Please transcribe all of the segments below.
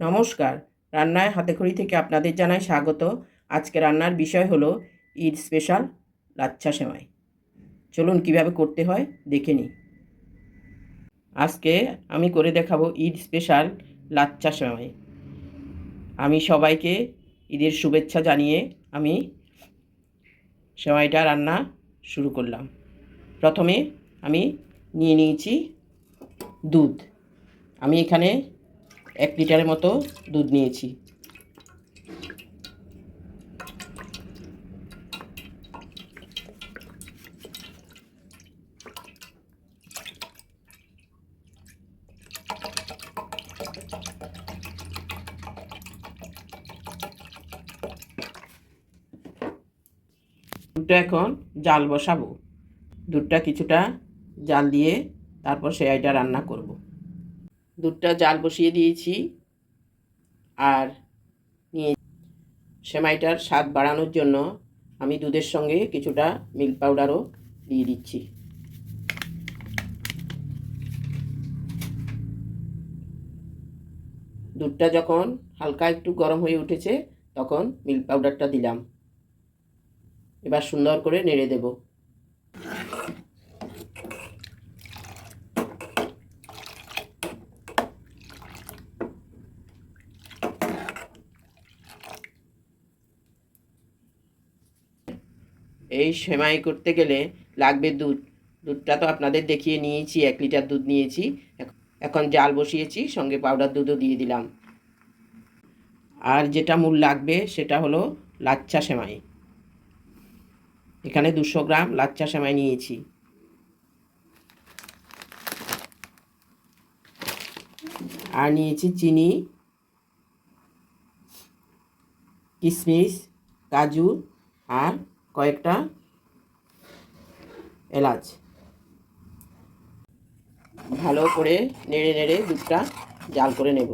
নমস্কার। রান্নায় হাতেখড়ি থেকে আপনাদের জানাই স্বাগত। আজকে রান্নার বিষয় হলো ঈদ স্পেশাল লাচ্ছা সেমাই। চলুন কীভাবে করতে হয় দেখে নিই। আজকে আমি করে দেখাবো ঈদ স্পেশাল লাচ্ছা সেমাই। আমি সবাইকে ঈদের শুভেচ্ছা জানিয়ে আমি সেমাইটা রান্না শুরু করলাম। প্রথমে আমি নিয়ে নিয়েছি দুধ। আমি এখানে এক লিটারের মতো দুধ নিয়েছি। দুধটা এখন জাল বসাবো। দুধটা কিছুটা জাল দিয়ে তারপর সেয়াইটা রান্না করব। দুধটা জাল বসিয়ে দিয়েছি আর নিয়ে সেমাইটার স্বাদ বাড়ানোর জন্য আমি দুধের সঙ্গে কিছুটা মিল্ক পাউডারও দিয়ে দিচ্ছি। দুধটা যখন হালকা একটু গরম হয়ে উঠেছে তখন মিল্ক পাউডারটা দিলাম। এবার সুন্দর করে নেড়ে দেব। এই সেমাই করতে গেলে লাগবে দুধ। দুধটা তো আপনাদের দেখিয়ে নিয়েছি, এক লিটার দুধ নিয়েছি। এখন জাল বসিয়েছি, সঙ্গে পাউডার দুধও দিয়ে দিলাম। আর যেটা মূল লাগবে সেটা হলো লাচ্চা সেমাই। এখানে দুশো গ্রাম লাচ্চা সেমাই নিয়েছি। আর নিয়েছি চিনি, কিশমিশ, কাজু আর কয়েকটা এলাচ। ভালো করে নেড়ে নেড়ে দুধটা জাল করে নেব।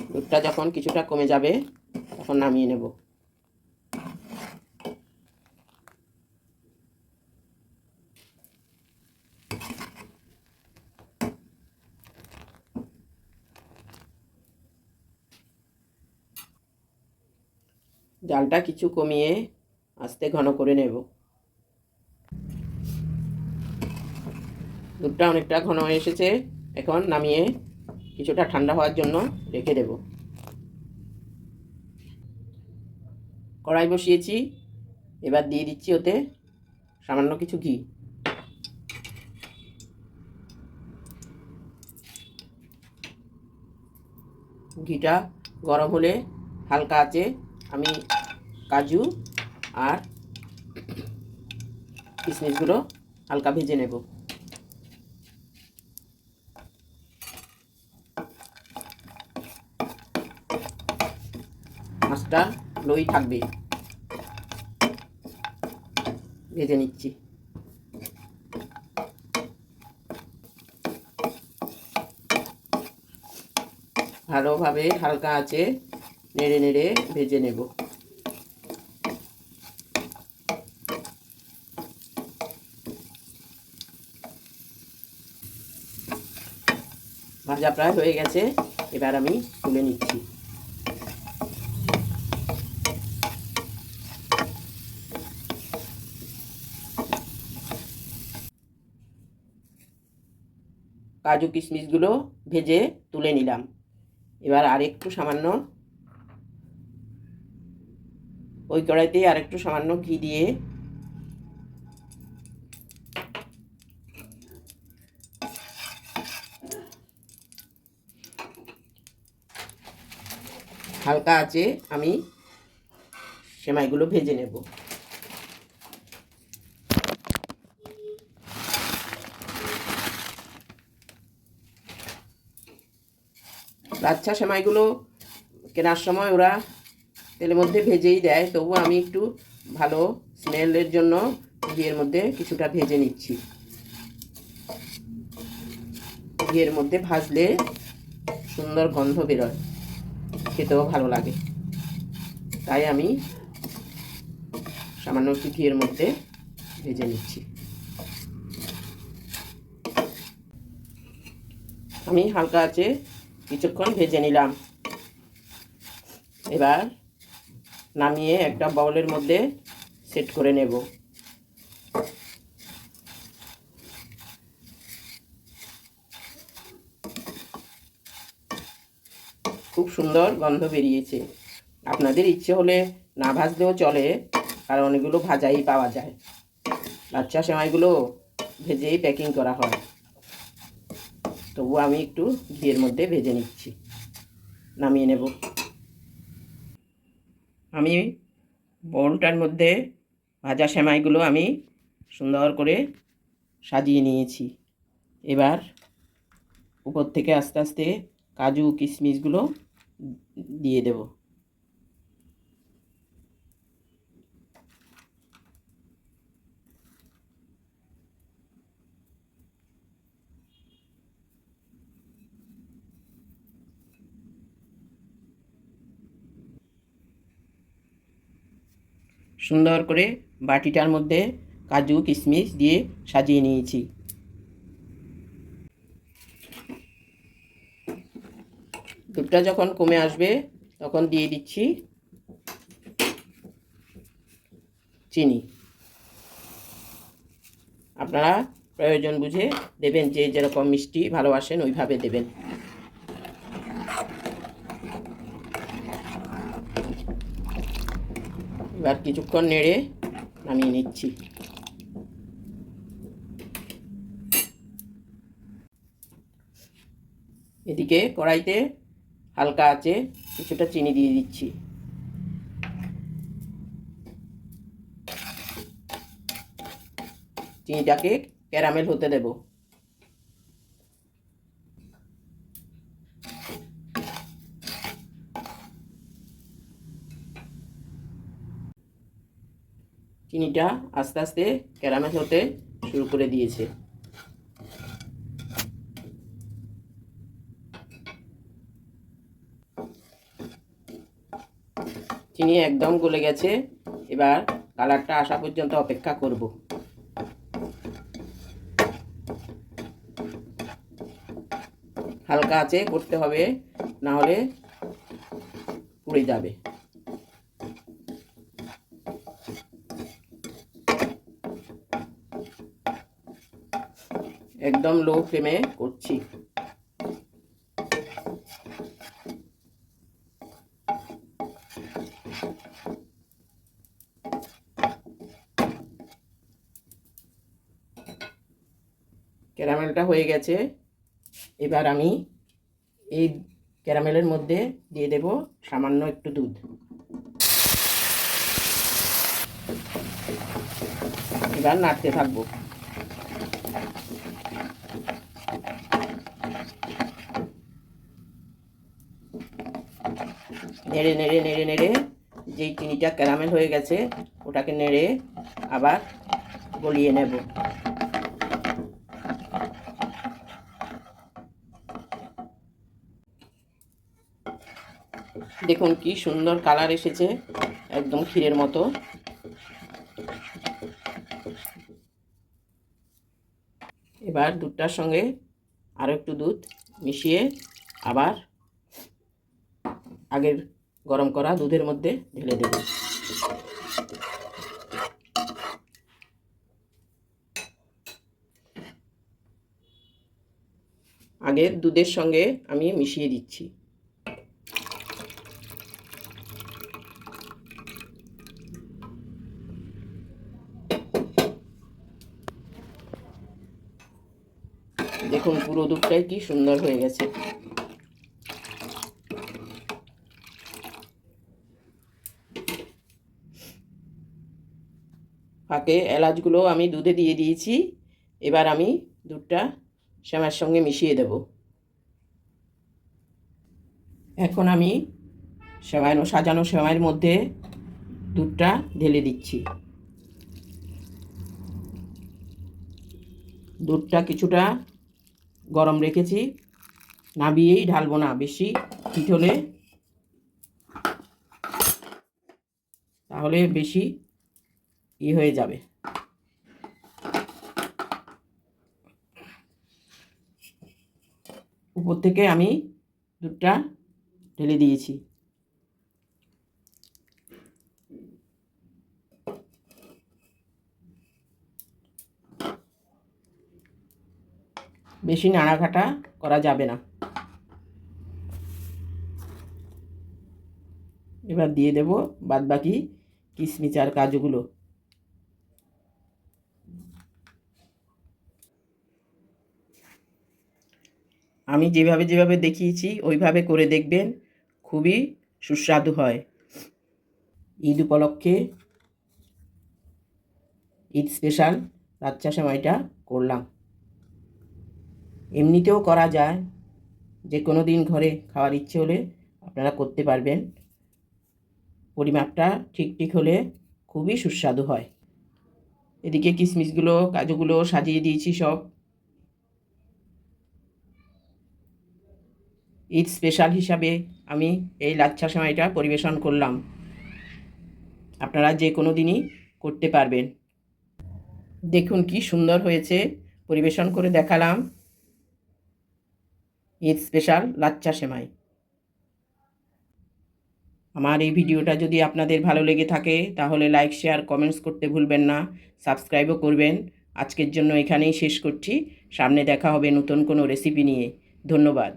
দুধটা যখন কিছুটা কমে যাবে, তখন নামিয়ে নেব। জালটা কিছু কমিয়ে আস্তে ঘন করে নেব। দুধটা অনেকটা ঘন হয়ে এসেছে। এখন নামিয়ে কিছুটা ঠান্ডা হওয়ার জন্য রেখে দেব। কড়াই বসিয়েছি। এবার দিয়ে দিচ্ছি ওতে সামান্য কিছু ঘি। ঘিটা গরম হলে হালকা আছে। আমি কাজু আর কিশমিশগুলো হালকা ভেজে নেব। মাছটা লই থাকবে। ভেজে নিচ্ছি। ভালোভাবে হালকা আছে, নেড়ে নেড়ে ভেজে নেব। ভাজা প্রায় হয়ে গেছে। এবার আমি তুলে নিচ্ছি। কাজু কিশমিশগুলো ভেজে তুলে নিলাম। এবার আর একটু সামান্য ওই কড়াইতে আর একটু সামান্য ঘি দিয়ে হালকা আছে আমি সেমাইগুলো ভেজে নেব। লাচ্ছা সেমাইগুলো কেনার সময় ওরা তেলের মধ্যে ভেজেই দেয়, তবু আমি একটু ভালো স্মেলের জন্য ঘিয়ের মধ্যে কিছুটা ভেজে নিচ্ছি। ঘিয়ের মধ্যে ভাজলে সুন্দর গন্ধ বেরোয়। খেতেও ভালো লাগে। তাই আমি সামান্য একটু ঘিয়ের মধ্যে ভেজে নিচ্ছি। আমি হালকা আছে কিছুক্ষণ ভেজে নিলাম। এবার নামিয়ে একটা বাউলের মধ্যে সেট করে নেব। সুন্দর গন্ধ বেরিয়েছে। আপনাদের ইচ্ছে হলে না ভাজলেও চলে কারণ অনেকগুলো ভাজাই পাওয়া যায়। লাচ্চা সেমাইগুলো ভেজেই প্যাকিং করা হয়। তবু আমি একটু ঘিয়ের মধ্যে ভেজে নিচ্ছি। নামিয়ে নেব। আমি বোলটার মধ্যে ভাজা সেমাইগুলো আমি সুন্দর করে সাজিয়ে নিয়েছি। এবার উপর থেকে আস্তে আস্তে কাজু কিশমিশগুলো দিয়ে দেব। সুন্দর করে বাটিটার মধ্যে কাজু কিশমিশ দিয়ে সাজিয়ে নিয়েছি। দুধটা যখন কমে আসবে, তখন দিয়ে দিচ্ছি চিনি। আপনারা প্রয়োজন বুঝে দেবেন যে যেরকম মিষ্টি ভালোবাসেন, ওইভাবে দেবেন। এবার কিছুক্ষণ নেড়ে নামিয়ে নিচ্ছি। এদিকে কড়াইতে হালকা আছে, কিছুটা চিনি দিয়ে দিচ্ছি। চিনিটাকে ক্যারামেল হতে দেব। চিনিটা আস্তে আস্তে ক্যারামেল হতে শুরু করে দিয়েছে। চিনি একদম গলে গেছে। এবার কালারটা আসা পর্যন্ত অপেক্ষা করব। হালকা আছে, করতে হবে, না হলে পুড়ে যাবে। একদম লো ফ্লেমে করছি। ক্যারামেলটা হয়ে গেছে। এবার আমি এই ক্যারামেলের মধ্যে দিয়ে দেব সামান্য একটু দুধ। এবার নাড়তে থাকব। নেড়ে নেড়ে নেড়ে নেড়ে যেই চিনিটা ক্যারামেল হয়ে গেছে, ওটাকে নেড়ে আবার গলিয়ে নেব। দেখুন কি সুন্দর কালার এসেছে, একদম ক্ষীরের মতো। এবার দুধটার সঙ্গে আরও একটু দুধ মিশিয়ে আবার আগের গরম করা দুধের মধ্যে ঢেলে দেব। আগের দুধের সঙ্গে আমি মিশিয়ে দিচ্ছি দেখুন পুরো দুধটাই কি সুন্দর হয়ে গেছে। ফাঁকে এলাচগুলো আমি দুধে দিয়ে দিয়েছি, এবার আমি দুধটা শ্যামার সঙ্গে মিশিয়ে দেব। এখন আমি সেমাইনো সাজানো সেমাইয়ের মধ্যে দুধটা ঢেলে দিচ্ছি। দুধটা কিছুটা গরম রেখেছি। নাবিয়েই ঢালবো না, বেশি হিট হলে তাহলে বেশি ই হয়ে যাবে। উপর থেকে আমি দুধটা ঢেলে দিয়েছি। বেশি নাড়াঘাটা করা যাবে না। এবার দিয়ে দেব বাদবাকি কিশমিচ আর কাজুগুলো। আমি যেভাবে যেভাবে দেখিয়েছি, ওইভাবে করে দেখবেন খুবই সুস্বাদু হয়। ঈদ উপলক্ষে ঈদ স্পেশাল লাচ্চা সেমাইটা করলাম। এমনিতেও করা যায়। যে কোনো দিন ঘরে খাওয়ার ইচ্ছে হলে আপনারা করতে পারবেন। পরিমাপটা ঠিক ঠিক হলে খুবই সুস্বাদু হয়। এদিকে কিশমিশগুলো কাজুগুলো সাজিয়ে দিয়েছি সব। ঈদ স্পেশাল হিসাবে আমি এই লাচ্ছা সেমাইটা পরিবেশন করলাম। আপনারা যে কোনো দিনই করতে পারবেন। দেখুন কি সুন্দর হয়েছে। পরিবেশন করে দেখালাম। ঈদ স্পেশাল লাচ্চা সেমাই। আমার এই ভিডিওটা যদি আপনাদের ভালো লেগে থাকে, তাহলে লাইক শেয়ার কমেন্টস করতে ভুলবেন না। সাবস্ক্রাইবও করবেন। আজকের জন্য এখানেই শেষ করছি। সামনে দেখা হবে নতুন কোনো রেসিপি নিয়ে। ধন্যবাদ।